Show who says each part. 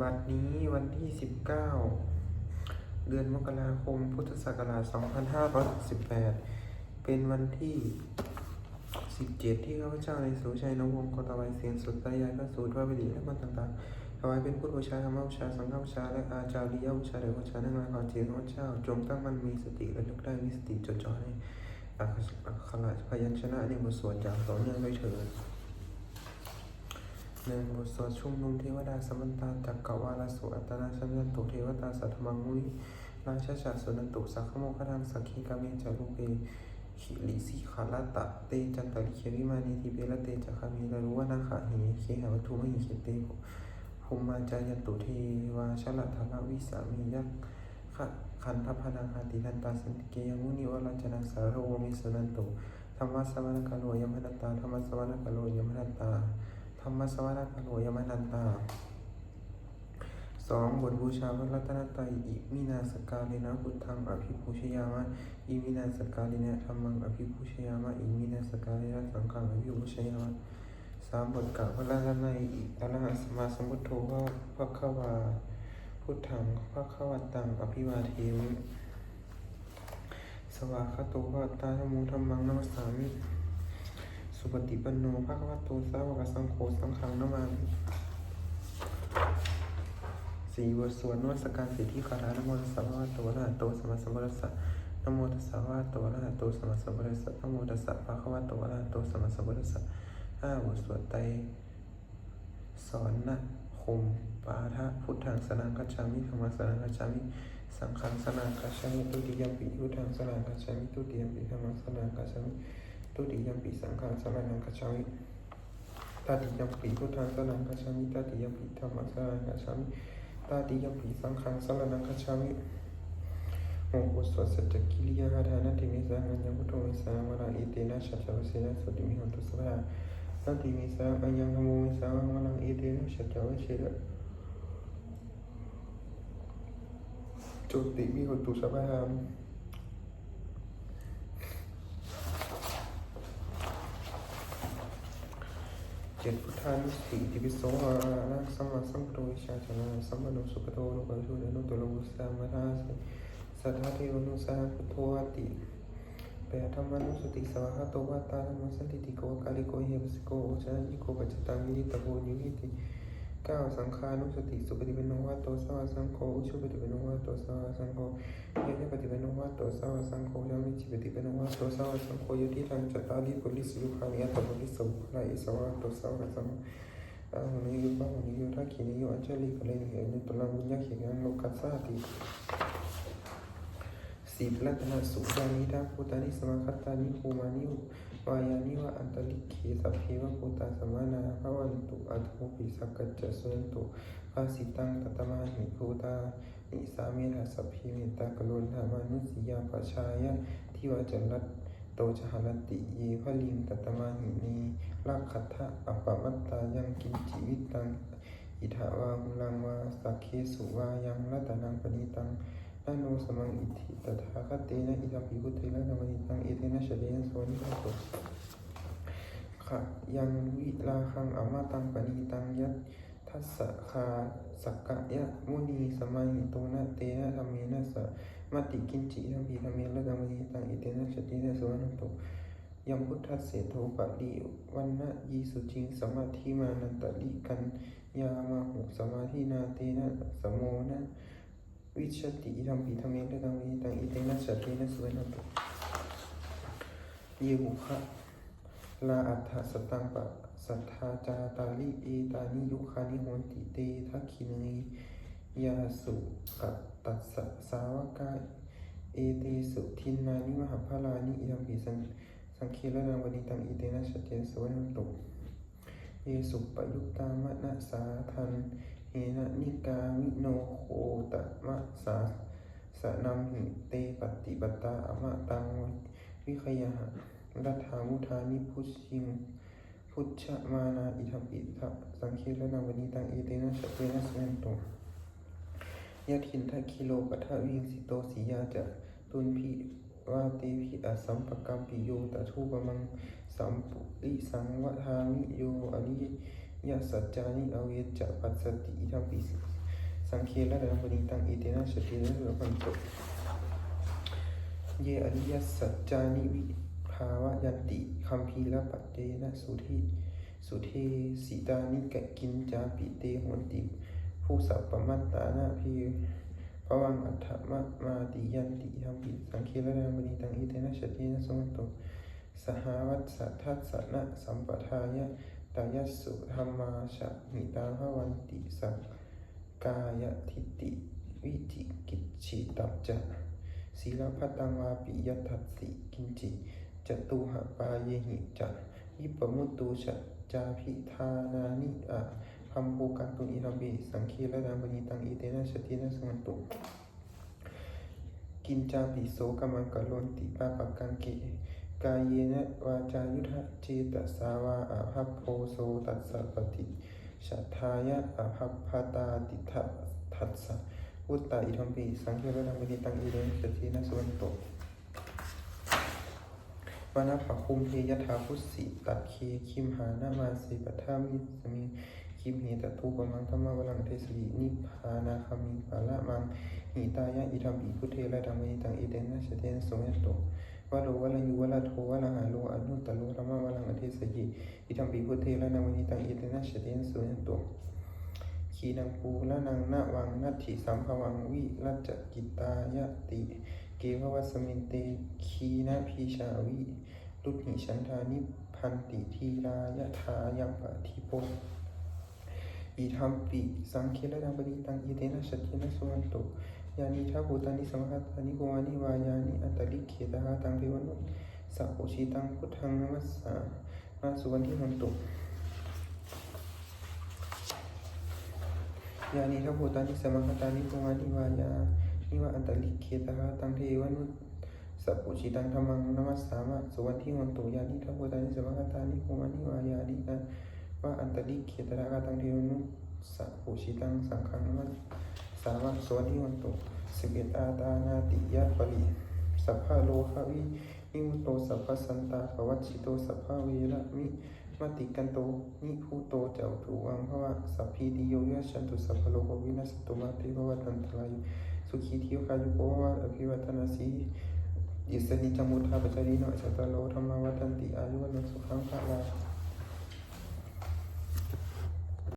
Speaker 1: บัดนี้วันที่ 19 เดือนมกราคม พุทธศักราช 2568 เป็นวันที่ 17 ที่ข้าพเจ้าในสุชัยนวงศ์กตวัยเสียงสุดปริยายพระสูตรพระบดีและมันต่างๆถวายเป็นพุทธบูชาธรรมบูชา สังฆบูชา และอาจาริยบูชาเดชบูชานั่งรายความเจริญพระเจ้า จงตั้งมั่นมีสติและลึกได้มีสติจดจ่อในอักขระพยัญชนะในบทสวดอย่างต่อเนื่องด้วยเถิด หนึ่งบทสวดชุมนุมเทวดาสมันตาจักกวาลสุอัตนาชัญญตุเทวตาสัทมังมุนิราชชาสุนันตุสักขโมคทังสักขีกาเมจารุเปขิลิสิขาลตะเตจันตริเควิมานีทิเปละเตจักขามีลารุวนาขาหิเคหาวัตถุมหิเคเตภูมมาจายตุเทวาชลธาวิสามียักขะขันธพนาคาตินันตาสันติเกยมุนิวราจนังสารโวมิสุนันตุธรรมะสวรรคโลยมนัตตาธรรมะสวรรคโลยมนัตตา ธรรมสวรรคโลยมนันตาสองบทบูชาพระรัตนตรัยอิมินาสกาเลนะพุทธังอภิปูชยามะอิมินาสกาเลนะธรรมังอภิปูชยามะอิมินาสกาเลนะสังฆังอภิปูชยามะสามบทกล่าวพระรัตนตรัยอิอรหัสมาสมุทโธว่าพระขวาพุทธังพระขวัตตังอภิวาเทมิสวากขาโตภะตาธรรมูธรรมังนัสสามิ สุปฏิปันโนภะคะวะโตสาวกสังโฆสังฆังนามามิสี่บทสวดนวัตการสิทธิคาถานโมตัสสะภะคะวะโตอะโตสมาสมพุทธัสะนโมตัสสะวะโตอะโตสมาสมพุทธัสะนโมตัสสะภะคะวะโตอะโตสมาสมพุทธัสะห้าบทสวดไตสอนนะคมปาทะพุทธังสนังกัจฉามิธรรมสนังกัจฉามิสังฆังสนังกัจฉามิตุติยมปิพุทธังสนังกัจฉามิตุติยมปิธรรมสนังกัจฉามิ ตุติยมปิสังฆังสรนังกัจฉามิตาติยมปิพุทธังสรนังกัจฉามิตาติยมปิธรรมังสรนังกัจฉามิตาติยมปิสังฆังสรนังกัจฉามิโมโหสวดสัจจกิริยาหาทานาติมิสังอัญญพุทโธมิสังวราอิเตนะชัจจวเสนะสุติมิหันตุสภานาติมิสังอัญญังธโมมิสังวรังอิเตนะชัจจวเสนะจุติมิหันตุสภา เจ็ดพุทธานุสติทิพิโสวาระสัมมาสัมพุทโธวิชาชนะสัมมาโนสุขโตโลกวิทูเดนุตโลกุสามาทาสิสัทธาเทวนุสาพุทโธติแปดธรรมานุสติสวะหะโตวะตาธรรมสันติติโกกาลิโกเฮปสิโกโอชายิโกปัจจตังวินิตโกยุหิติ ก้าสังขานุสติสุปฏิปันุนวะโตสาวสังโฆอุชุปฏิปันุนวะโตสาวสังโฆยะยะปฏิปันุนวะโตสาวสังโฆยามิจิปฏิปันุนวะโตสาวสังโฆยุติธรรมจตารีปุริสุขานิยตบุริสุขลายิสวะโตสาวสังโฆอาหุนิโยปาหุนิโยทักขินิโยอัญชลีปะเลยเหนุลังวิญญาขิงังโลกัสสาติสีพลัตนาสุขานิทัพุตานิสมาคตานิภูมานิวายานิวะอันตลิเคสัพเพวะภูตาสมานาภวัน ตุอัตโมปิสักกัจจสุนตุภาสิตังตตมาหิภูตานิสามิทัสพเพเมตตากรุณามานุสิยาปชายะทิวาจรัตโตจหรติเยภลิงตตมาหินีลักขัทะอัปมัตตายังกินจิวิตังอิทาวาหุลังวาสักเคสุวายังรัตนังปณิตังนาโนสมังอิทิตถาคตเตนะอิทัมปิพุทเทนะธรรมนิตังเอเตนะเฉลนะโสนิโต ขะยังวิลาคังอมาตังปณิตังยัตทัสสะคาสักกะยะมุนีสมัยโตนะเตนะธรรมเมนะสะมติกินจิธรรมปิธรรมเมละธรรมนิตังเอเตนะเฉเลนะโสนิโตยัมพุทธัสเสโทปะลิวันนะยีสุจิงสมาธิมานันตลิกันยามาหุสมาธินาเตนะสมโมนะวิชติอิทัมปิธรรมเมตตังวิตังอิเตนะสัตเตนะสุเวนะตุเยบุคะ ลาอัฏฐสตังปะสัทธาจาตาลิเอตานิยุคานิโหนติเตทักขินียาสุกตัสสาวกาเอเตสุทินนานิมหาภาลานิอิทัมปิสังสังเคละนังวนิตังอิเตนะสัตเตนสวนตุเยสุปยุตตามะนะสาทันเฮนะนิกามิโนโคตมะสาสะนัมหิเตปฏิปตาอมะตังวิขยหะ รัฐามุทานิพุชิง พุชมานาอิทัมปิทะสังเคละนาวนิตังเอเตนะสเตนะสเนโตยะทินทะคิโลปัทวิงสิโตสียาจะตุนพิวาเตพิอสัมปกัมปิโยตะทูปมังสัมปุริสังวทามิโยอริยะสัจจานิอเวจะปัสสติอิทัมปิสังเคระดังปณิตังอิเตนะสตินะสุขันตุเยอริยสัจจานิวิาวะยันติคัมภีรปัตเตนะสุทิสุเทสิตานิกะกินจาปิเตหนติผู้สัพปมัตตานาพีภวังอัฏฐมะมาติยันติยัมปิสังเคระดังปณิตังอิเตนะสตินะสุขันตุสหวัตสัทธัสสนะสัมปทายะตายัสสุธรรมาชะหิตาภวันติสักกายทิฏฐิวิจิกิจฉิตัจจะศีลพัตังวาปิยัตถัสสิกินจิ จตุหปาเยหิจะวิปมุตตุชะจาพิธานานิอะพัมโภกันตุอิรัมปิสังคีระดังปณิตังอิเตนะสตินะสังตุกินจาปิโสกมังกโลนติปาปกังเกกายเยนะวาจายุทธเจตสาวาอาภัพโพโสตัสสะปฏิชัทายะอาภัพพาตาติทัทัสสะอุตตาอิทัมปิสังเกตระดังมิตังอิเรนสตินะสวันโต วานาภคุมเทยถาพุสสิตัดเคคิมหานามาสีปัทามิสมิคิมเหตตูปมังธรรมวลังเทสรีนิพพานาคามิปาละมังหิตายะอิทัมปิพุทเทระดังมิตังอิเรนนะสตินสวันโตวะโลวะลายุวะลาโทวะลาหาโลอนุตโลธรรมะวลังอเทสยิอิทัมปิพุทเทละนังวนิตังอิเตนะเฉเตนสุยันโตขีนังปูละนังนะวังนัตถิสัมภวังวิรัจจกิตายะติ กภวสมินเตขีนะพีชาวิลุหิฉันทานิพันติทีรายะทายังปะทิโปอิทัมปิสังเคละนังปณิตังอิเตนะเฉเตนะสุยันโตยานิทัพภูตานิสมหัตานิโกวานิวายานิอัตตลิเขตหาตังเทวนุสัพโพชิตังพุทธังนมัสสามาสุวรรณที่หันตุยานิทัพภูตานิสมหัตานิโกวานิวายานิ วะอัตตลิเขตหาตังเทวนุสัพโพชิตังธรรมังนมัสสามาสุวรรณที่หันตุยานิทัพภูตานิสมหัตตานิโกวานิวายานินะว่าอันตลิเขตหาตังเทวนุสัพโพชิตังสังฆังนมัสสามัคสวัสดิวันตุสิบเอ็ดอาตานาติยะปริสัพพะโลหะวินิมุตโตสัพพะสันตาภวัชิโตสัพพะเวระมิมติกันโตนิพุโตเจ้าตุวังภวะสัพพีติโยยะชันตุสัพพโลกวินัสตุมาเตภวะตันตราย สุขีทิวคายุโกวาอภิวัตนาสีอิสนิจมุทธาปจารีโนสัตาโลธรรมวัตันติอายุวันสุขังภะลา